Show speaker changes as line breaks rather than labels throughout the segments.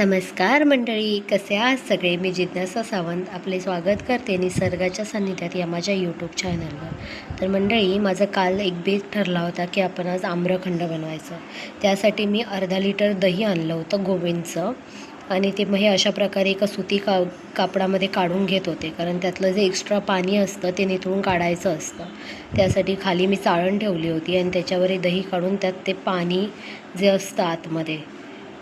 नमस्कार मंडळी कसे आहात सगळे? मी जिज्ञासा सावंत आपले स्वागत करते निसर्गाच्या सान्निध्यात या माझ्या यूट्यूब चॅनलवर तर मंडळी माझं काल एक बेत ठरला होता की आपण आज आम्रखंड बनवायचं. त्यासाठी मी अर्धा लिटर दही आणलं होतं गोविंदचं आणि ते मग हे अशा प्रकारे एका सुती का कापडामध्ये काढून घेत होते. कारण त्यातलं जे एक्स्ट्रा पाणी असतं ते निथळून काढायचं असतं. त्यासाठी खाली मी चाळण ठेवली होती आणि त्याच्यावर हे दही काढून त्यात ते पाणी जे असतं आतमध्ये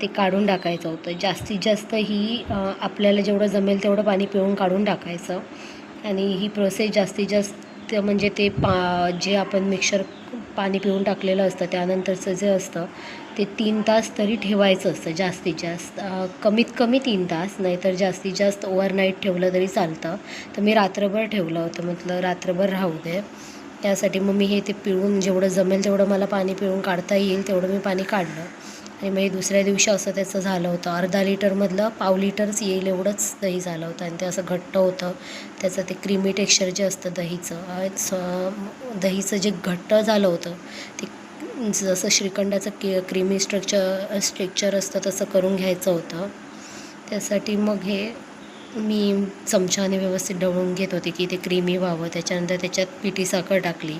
ते काढून टाकायचं होतं. जास्तीत जास्त ही आपल्याला जेवढं जमेल तेवढं पाणी पिळून काढून टाकायचं. आणि ही प्रोसेस जास्तीत जास्त म्हणजे ते पा जे आपण मिक्सर पाणी पिळून टाकलेलं असतं त्यानंतरचं जे असतं ते तीन तास तरी ठेवायचं असतं जास्तीत जास्त. कमीत कमी तीन तास नाहीतर जास्तीत जास्त ओव्हरनाईट ठेवलं तरी चालतं. तर मी रात्रभर ठेवलं होतं म्हटलं रात्रभर राहू दे. त्यासाठी मग मी हे ते पिळून जेवढं जमेल तेवढं मला पाणी पिळून काढता येईल तेवढं मी पाणी काढलं. आणि मग हे दुसऱ्या दिवशी असं त्याचं झालं होतं. अर्धा लिटरमधलं पाव लिटरच येईल एवढंच दही झालं होतं आणि ते असं घट्ट होतं. त्याचं ते क्रीमी टेक्स्चर जे असतं दहीचं स- दहीचं जे घट्ट झालं होतं ते जसं श्रीखंडाचं के क्रीमी स्ट्रक्चर स्ट्रक्चर असतं तसं करून घ्यायचं होतं. त्यासाठी मग हे मी चमच्याने व्यवस्थित ढवळून घेत होते की ते क्रीमी व्हावं. त्याच्यानंतर त्याच्यात पिठी साखर टाकली.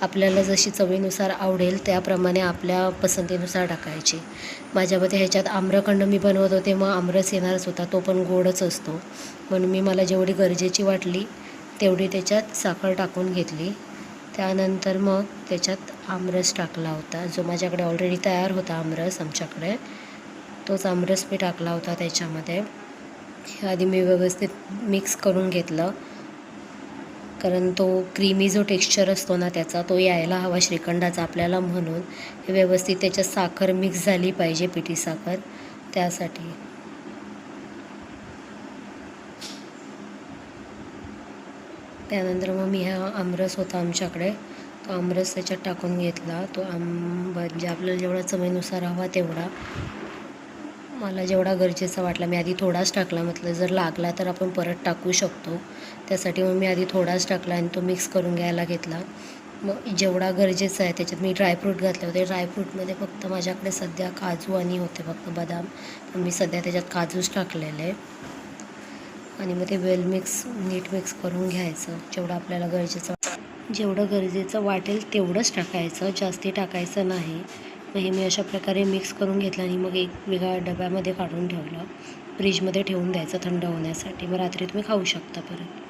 आपल्याला जशी चवीनुसार आवडेल त्याप्रमाणे आपल्या पसंतीनुसार टाकायची. माझ्यामध्ये ह्याच्यात आम्रखंड मी बनवत होते मग आमरस येणारच होता तो पण गोडच असतो. म्हणून मी मला जेवढी गरजेची वाटली तेवढी त्याच्यात साखर टाकून घेतली. त्यानंतर मग त्याच्यात आमरस टाकला होता जो माझ्याकडे ऑलरेडी तयार होता आमरस आमच्याकडे. तोच आमरस मी टाकला होता त्याच्यामध्ये. हे आधी मी व्यवस्थित मिक्स करून घेतलं. कारण तो क्रीमी जो टेक्स्चर असतो ना त्याचा तो यायला हवा श्रीखंडाचा आपल्याला म्हणून. हे व्यवस्थित त्याच्यात साखर मिक्स झाली पाहिजे पिठी साखर. त्यासाठी. त्यानंतर मग मी हा आमरस होता आमच्याकडे. तो आमरस त्याच्यात टाकून घेतला. तो आंब म्हणजे आपल्याला जेवढा चवीनुसार हवा तेवढा. मला जेवढा गरजेचा वाटला मी आधी थोडाच टाकला. म्हटलं जर लागला तर आपण परत टाकू शकतो. त्यासाठी मग मी आधी थोडाच टाकला आणि तो मिक्स करून घ्यायला घेतला. मग जेवढा गरजेचा आहे त्याच्यात मी ड्रायफ्रूट घातले होते. ड्रायफ्रूटमध्ये फक्त माझ्याकडे सध्या काजू आणि होते फक्त बदाम. पण मी सध्या त्याच्यात काजूच टाकलेले. आणि मग ते वेल मिक्स नीट मिक्स करून घ्यायचं. जेवढं आपल्याला गरजेचं जेवढं गरजेचं वाटेल तेवढंच टाकायचं. जास्ती टाकायचं नाही. मग हे मी अशा प्रकारे मिक्स करून घेतलं आणि मग एक वेगळ्या डब्यामध्ये काढून ठेवलं. फ्रीजमध्ये ठेवून द्यायचं थंड होण्यासाठी. मग रात्री तुम्ही खाऊ शकता परत.